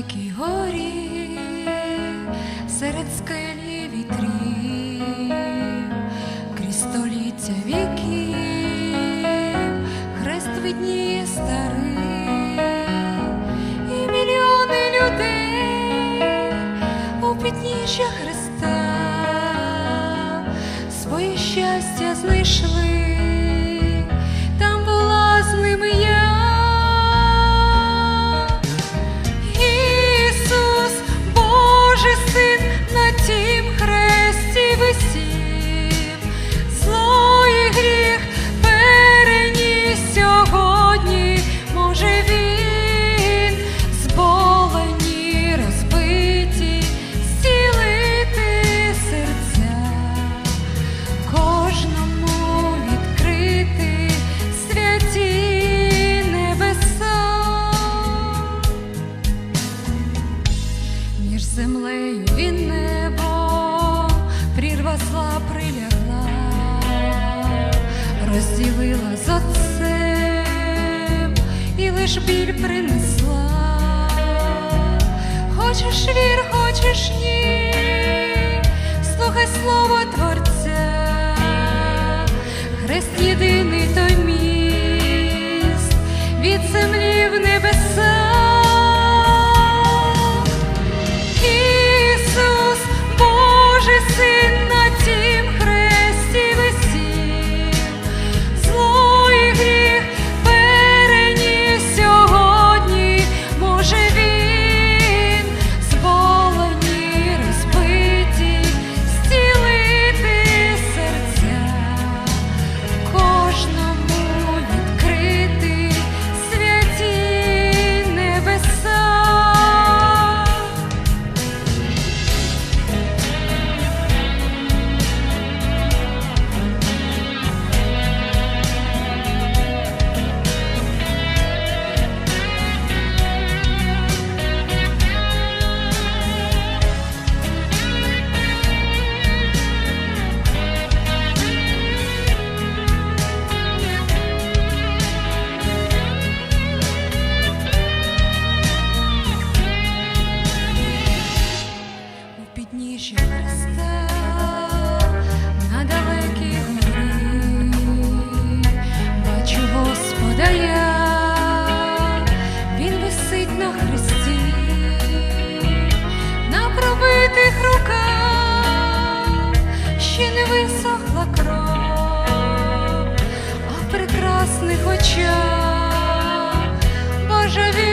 далекій горі, серед скелі вітрів, крізь століття віків, хрест видніє старий, і мільйони людей у підніжжя хреста, своє щастя знайшли. землею і небо прірвасла, прилягла, розділила за отцем. І лиш біль принесла, хочеш вір, хочеш ні, слухай слово Твоє. ясних очах божеві.